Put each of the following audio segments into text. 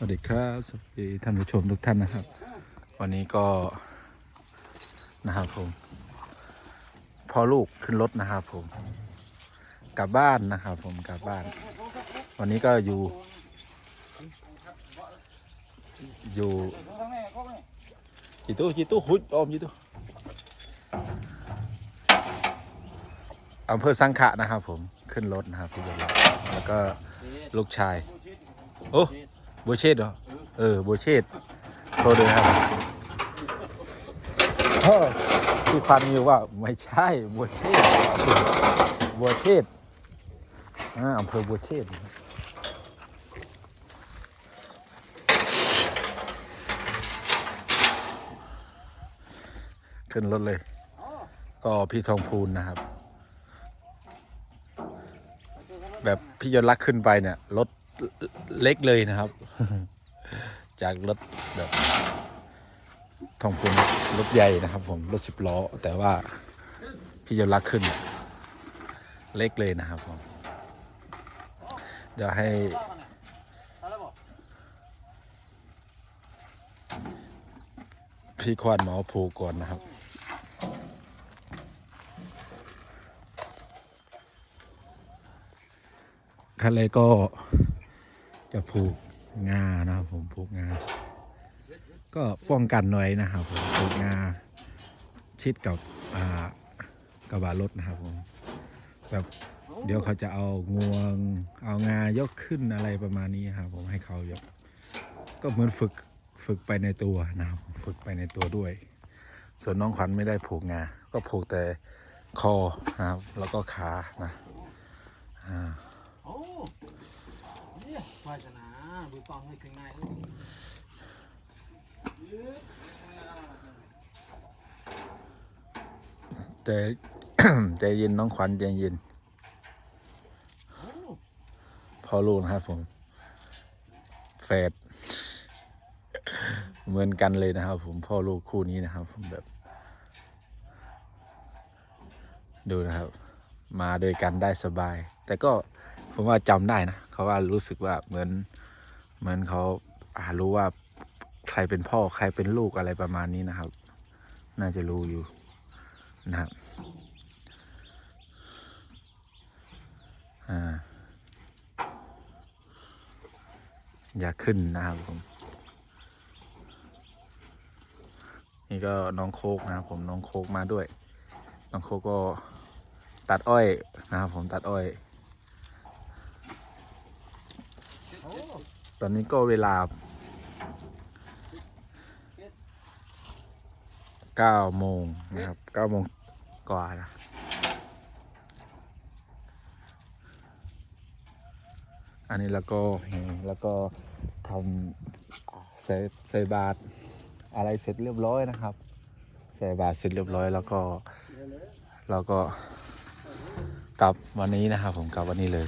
สวัสดีครับสวัสดีท่านผู้ชมทุกท่านนะครับ วันนี้ก็นะครับผมพอลูกขึ้นรถนะครับผมกลับบ้านนะครับผมกลับบ้าน วันนี้ก็อยู่ อยู่จีตู้จีตู้หุดออมจีตู้อำเภอสังขะนะครับผมขึ้นรถนะครับพี่ยศแล้วก็ลูกชายโอ้ บัวเชษเหรอ เออบัวเชษโทรเลยครับเออที่พันอยู่ว่าไม่ใช่บัวเชษบัวเชษอ่าอำเภอบัวเชษขึ้นรถเลย ก็พี่ทองพูนนะครับ แบบพี่ยนรักขึ้นไปเนี่ยรถเล็กเลยนะครับ จากรถแบบทองพูนรถใหญ่นะครับ ผมรถสิบล้อ แต่ว่าพี่ยนต์รักขึ้น เล็กเลยนะครับผม เดี๋ยวให้พี่ควานหมอผูกก่อนนะครับคันเลก็จะผูก งานะครับผมผูกงา ก็ป้องกันหน่อยนะครับผมผูกงาชิดกับอ่ากระบะรถนะครับผมแบบเดี๋ยวเขาจะเอางวง เอางายกขึ้นอะไรประมาณนี้ครับผมให้เขายกก็เหมือนฝึกฝึกไปในตัวนะครับฝึกไปในตัวด้วย ส่วนน้องขวัญไม่ได้ผูกงา ก็ผูกแต่คอนะครับแล้วก็ขานะอ่าโอ้เนี่ยวาสนา ดูกองให้ข้างในเอ้ยแต่ ใจเย็นน้องขวัญใจเย็นโอ้พอลูกนะครับผมแฝดเหมือนกันเลยนะครับ ผมพ่อลูกคู่นี้นะครับ ผมแบบ ดูนะครับ มาด้วยกันได้สบาย แต่ก็ผมว่าจำได้นะเขาว่ารู้สึกว่าเหมือน เหมือนเขาอารู้ว่าใครเป็นพ่อใครเป็นลูกอะไรประมาณนี้นะครับ น่าจะรู้อยู่นะครับอ่าอยากขึ้นนะครับผมนี่ก็น้องโคกนะครับผมน้องโคกมาด้วย น้องโคกก็ตัดอ้อยนะครับผมตัดอ้อย โอ้ ตอนนี้ก็เวลาเก้าโมงนะครับเก้าโมงกว่านะอันนี้แล้วก็แล้วก็ทำใส่ใส่บาตรอะไรเสร็จเรียบร้อยนะครับ ใส่บาตรเสร็จเรียบร้อย แล้วก็เราก็กลับวันนี้นะครับผมกลับวันนี้เลย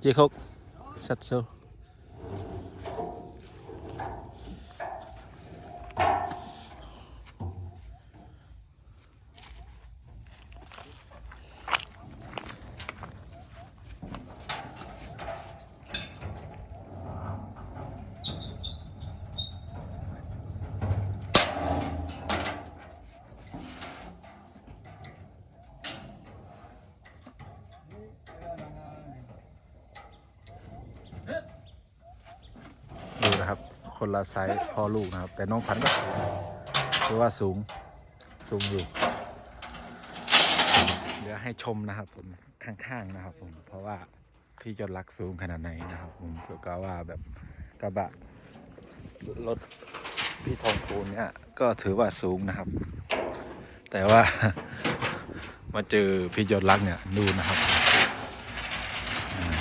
เจ๊คก คนละไซส์พ่อลูกนะครับ แต่น้องขวัญก็สูงคือว่าสูงสูงอยู่ เดี๋ยวให้ชมนะครับผมข้างๆนะครับผมเพราะว่าพี่จะรักสูงขนาดไหนนะครับผมเพื่อก็ว่าแบบกระบะรถพี่ทองคูณเนี่ยก็ถือว่าสูงนะครับ แต่ว่ามาเจอพี่ยศรักเนี่ยดูนะครับ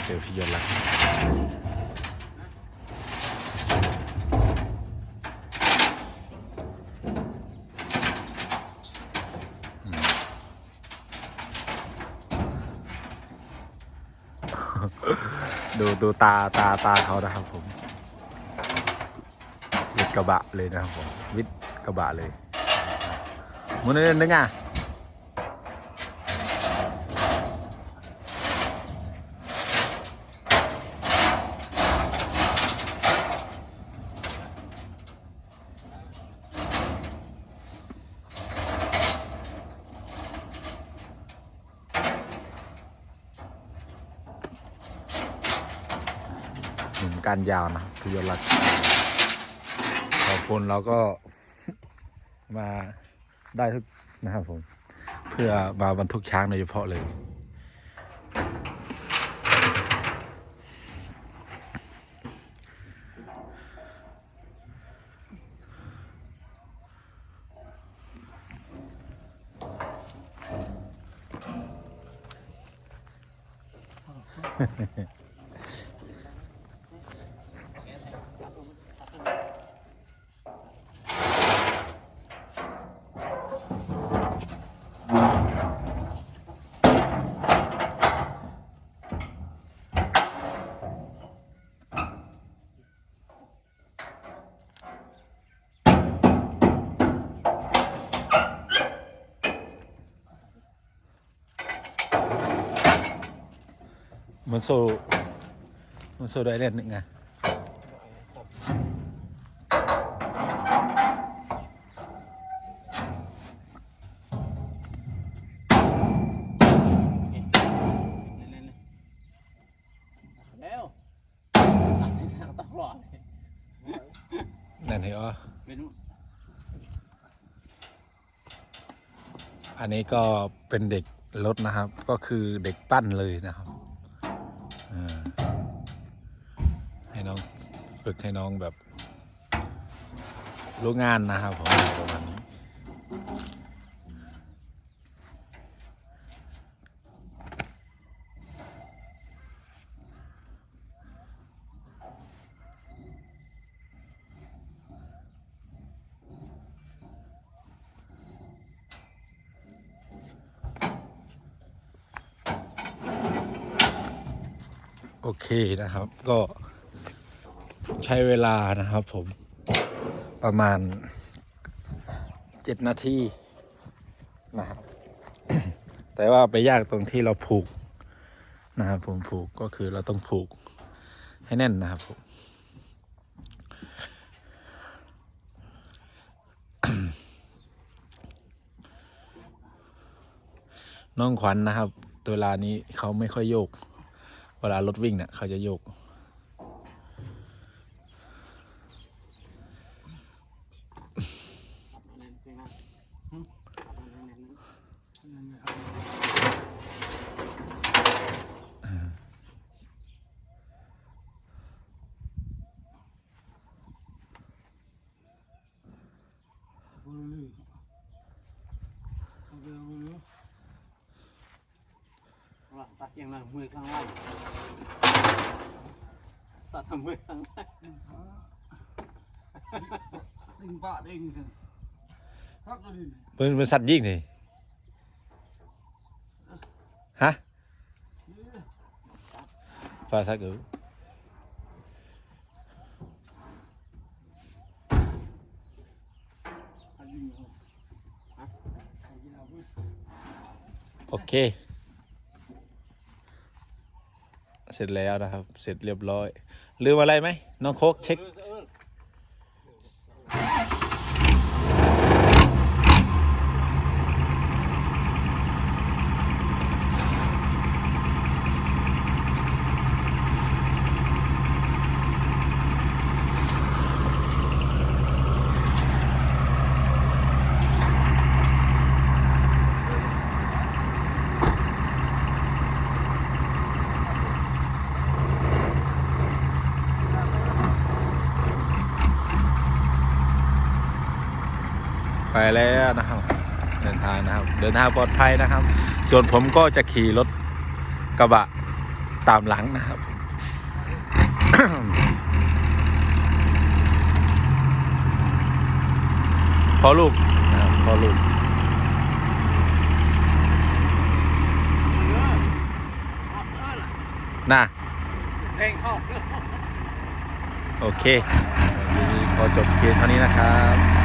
เจอพี่ยศรัก ดูดูตาตาตาเขานะครับผมวิดกระบะเลยนะครับผมวิดกระบะเลยมุนเล่นนึงอะ การยาวนะคือยนต์หลักขอบคุณเราก็มาได้ทุกนะครับผม เพื่อมาบรรทุกช้างโดยเฉพาะเลย มันโซมันโซได้เล่นนึงไงเล่นๆแล้วอาเส้นทางตลอดเลยนั่นเหรอเป็นอันนี้ก็เป็นเด็กรถนะครับ ก็คือเด็กปั้นเลยนะครับ ฝึกให้น้องแบบรู้งานนะครับผมประมาณนี้โอเคนะครับก็ ช้เวลานะครับผมประมาณเจ็ดนาทีนะครับ แต่ว่าไปยากตรงที่เราผูกนะครับผมผูกก็คือเราต้องผูกให้แน่นนะครับผมน้องขวัญนะครับ เวลานี้เขาไม่ค่อยโยก เวลารถวิ่งเนี่ยเขาจะโยก เล่นเป็นไงหึเล่นๆๆ ว่าสัตว์ยังไงมือข้างล่างสัตว์ทำมือข้างล่างติงปะติงสิทักกันดิเป็นเป็นสัตว์ยิ่งนี่ฮะปลาสักเอออายุเหรอฮะอายุเราเว้ยโอเค เสร็จแล้วนะครับ เสร็จเรียบร้อย ลืมอะไรไหมน้องโคกเช็ค แล้วนะครับ เดินทางนะครับ เดินทางปลอดภัยนะครับ ส่วนผมก็จะขี่รถกระบะตามหลังนะครับ พอลูกนะครับพอลูกน่ะโอเควันนี้ขอจบเพียงเท่านี้นะครับ